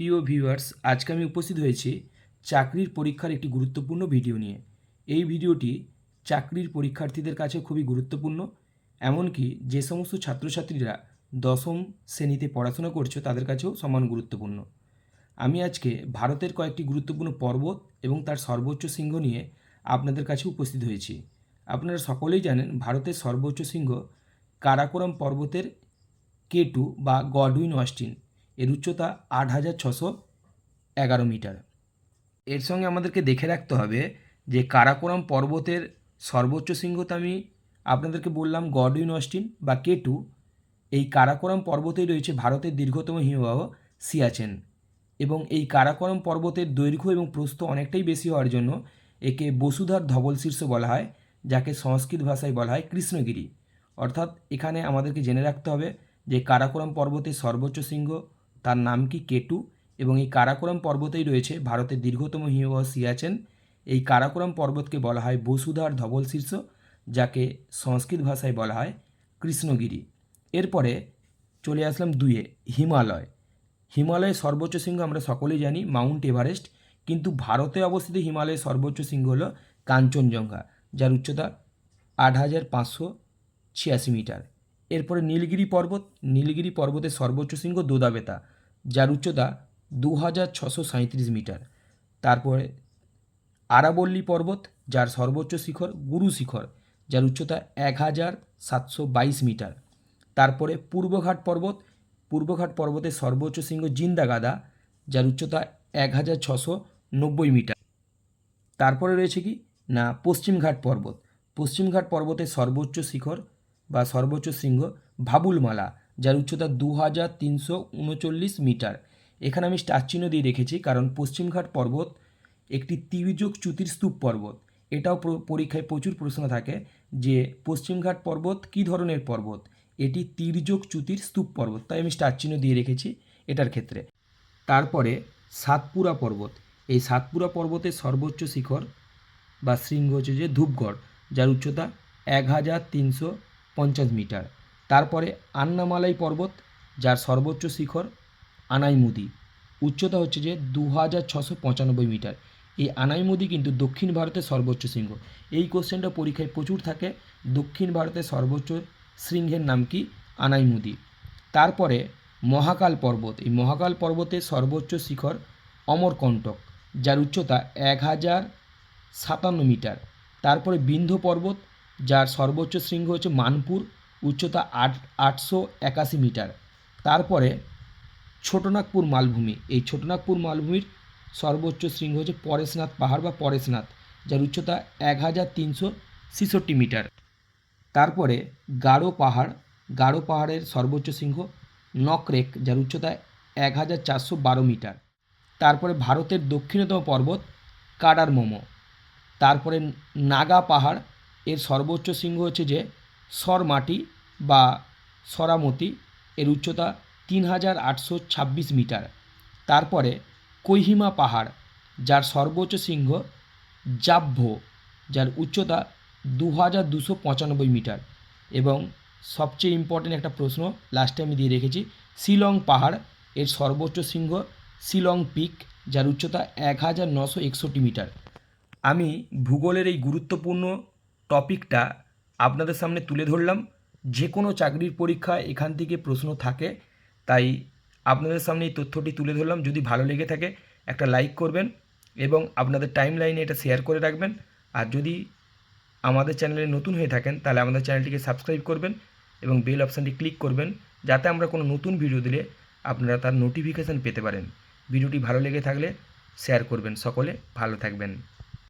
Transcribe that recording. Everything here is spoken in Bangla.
প্রিয় ভিউয়ার্স, আজকে আমি উপস্থিত হয়েছি চাকরির পরীক্ষার একটি গুরুত্বপূর্ণ ভিডিও নিয়ে। এই ভিডিওটি চাকরির পরীক্ষার্থীদের কাছে খুবই গুরুত্বপূর্ণ, এমনকি যে সমস্ত ছাত্রছাত্রীরা দশম শ্রেণীতে পড়াশোনা করছে তাদের কাছেও সমান গুরুত্বপূর্ণ। আমি আজকে ভারতের কয়েকটি গুরুত্বপূর্ণ পর্বত এবং তার সর্বোচ্চ শৃঙ্গ নিয়ে আপনাদের কাছে উপস্থিত হয়েছি। আপনারা সকলেই জানেন ভারতের সর্বোচ্চ শৃঙ্গ কারাকোরাম পর্বতের কে টু বা গডউইন অস্টিন এর উচ্চতা আট হাজার ছশো এগারো মিটার। এর সঙ্গে আমাদেরকে দেখে রাখতে হবে যে কারাকোরাম পর্বতের সর্বোচ্চ শৃঙ্গ তো আমি আপনাদেরকে বললাম গডউইন অস্টিন বা কে টু এই কারাকোরাম পর্বতেই রয়েছে ভারতের দীর্ঘতম হিমবাহ সিয়াচেন এবং এই কারাকোরাম পর্বতের দৈর্ঘ্য এবং প্রস্থ অনেকটাই বেশি হওয়ার জন্য একে বসুধার ধবল শীর্ষ বলা হয়, যাকে সংস্কৃত ভাষায় বলা হয় কৃষ্ণগিরি। অর্থাৎ এখানে আমাদেরকে জেনে রাখতে হবে যে কারাকোরাম পর্বতের সর্বোচ্চ শৃঙ্গ তার নাম কি কেটু? এবং এই কারাকোরাম পর্বতেই রয়েছে ভারতের দীর্ঘতম হিমবাহ সিয়াচেন। এই কারাকোরাম পর্বতকে বলা হয় বসুধার ধবল শীর্ষ, যাকে সংস্কৃত ভাষায় বলা হয় কৃষ্ণগিরি। এরপরে চলে আসলাম দুয়ে হিমালয়। হিমালয়ের সর্বোচ্চ শৃঙ্গ আমরা সকলেই জানি, মাউন্ট এভারেস্ট, কিন্তু ভারতে অবস্থিত হিমালয়ের সর্বোচ্চ শৃঙ্গ হল কাঞ্চনজঙ্ঘা, যার উচ্চতা আট হাজার পাঁচশো ছিয়াশি মিটার। এরপরে নীলগিরি পর্বত, নীলগিরি পর্বতের সর্বোচ্চ শৃঙ্গ দোদাবেতা, যার উচ্চতা দু হাজার ছশো মিটার। তারপরে আরাবল্লী পর্বত, যার সর্বোচ্চ শিখর গুরু শিখর, যার উচ্চতা এক হাজার সাতশো বাইশ মিটার। তারপরে পূর্বঘাট পর্বত, পূর্বঘাট পর্বতের সর্বোচ্চ শৃঙ্গ জিন্দাগাদা, যার উচ্চতা এক হাজার ছশো নব্বই মিটার। তারপরে রয়েছে কি? না, পশ্চিমঘাট পর্বত। পশ্চিমঘাট পর্বতের সর্বোচ্চ শিখর বা সর্বোচ্চ শৃঙ্গ ভাবুলমালা, যার উচ্চতা দু হাজার তিনশো উনচল্লিশ মিটার। এখানে আমি স্টার চিহ্ন দিয়ে রেখেছি, কারণ পশ্চিমঘাট পর্বত একটি তির্যক চ্যুতির স্তূপ পর্বত। এটাও পরীক্ষায় প্রচুর প্রশ্ন থাকে যে পশ্চিমঘাট পর্বত কী ধরনের পর্বত? এটি তির্যক চ্যুতির স্তূপ পর্বত, তাই আমি স্টার চিহ্ন দিয়ে রেখেছি এটার ক্ষেত্রে। তারপরে সাতপুরা পর্বত। এই সাতপুরা পর্বতের সর্বোচ্চ শিখর বা শৃঙ্গ হচ্ছে যে ধূপগড়, যার উচ্চতা এক হাজার তিনশো পঞ্চাশ মিটার। তারপরে আন্নামালাই পর্বত, যার সর্বোচ্চ শিখর আনাইমুদি। উচ্চতা হচ্ছে যে দু হাজার ছশো পঁচানব্বই মিটার। এই আনাইমুদি কিন্তু দক্ষিণ ভারতের সর্বোচ্চ শৃঙ্গ। এই কোশ্চেনটা পরীক্ষায় প্রচুর থাকে। দক্ষিণ ভারতের সর্বোচ্চ শৃঙ্গের নাম কি? আনাইমুদি। তারপরে মহাকাল পর্বত। এই মহাকাল পর্বতের সর্বোচ্চ শিখর অমরকণ্টক, যার উচ্চতা এক হাজার সাতান্ন মিটার। তারপরে বিন্ধ্য পর্বত যার সর্বোচ্চ শৃঙ্গ হচ্ছে মানপুর, উচ্চতা আট, আটশো একাশি মিটার। তারপরে ছোটনাগপুর মালভূমি। এই ছোটনাগপুর মালভূমির সর্বোচ্চ শৃঙ্গ হচ্ছে পরেশনাথ পাহাড় বা পরেশনাথ, যার উচ্চতা এক হাজার তিনশো ছেষট্টি মিটার। তারপরে গাঢ় পাহাড়। গাঢ় পাহাড়ের সর্বোচ্চ শৃঙ্গ নকরেক, যার উচ্চতা এক হাজার চারশো বারো মিটার। তারপরে ভারতের দক্ষিণতম পর্বত কাডার মোমো তারপরে নাগা পাহাড়। এর সর্বোচ্চ শৃঙ্গ হচ্ছে যে সরমাটি বা সরামতি এর উচ্চতা তিন হাজার আটশো ছাব্বিশ মিটার। তারপরে কৈহিমা পাহাড়, যার সর্বোচ্চ শৃঙ্গ জাভ্য যার উচ্চতা দু হাজার দুশো পঁচানব্বই মিটার। এবং সবচেয়ে ইম্পর্টেন্ট একটা প্রশ্ন লাস্টে আমি দিয়ে রেখেছি, শিলং পাহাড়, এর সর্বোচ্চ শৃঙ্গ শিলং পিক, যার উচ্চতা এক হাজার নশো একষট্টি মিটার। আমি ভূগোলের এই গুরুত্বপূর্ণ টপিকটা আপনাদের সামনে তুলে ধরলাম। যে কোনো চাকরির পরীক্ষা এখান থেকে প্রশ্ন থাকে, তাই আপনাদের সামনে এই তথ্যটি তুলে ধরলাম। যদি ভালো লেগে থাকে, একটা লাইক করবেন এবং আপনাদের টাইম লাইনে এটা শেয়ার করে রাখবেন। আর যদি আমাদের চ্যানেলে নতুন হয়ে থাকেন, তাহলে আমাদের চ্যানেলটিকে সাবস্ক্রাইব করবেন এবং বেল অপশানটি ক্লিক করবেন, যাতে আমরা কোনো নতুন ভিডিও দিলে আপনারা তার নোটিফিকেশান পেতে পারেন। ভিডিওটি ভালো লেগে থাকলে শেয়ার করবেন সকলে। ভালো থাকবেন।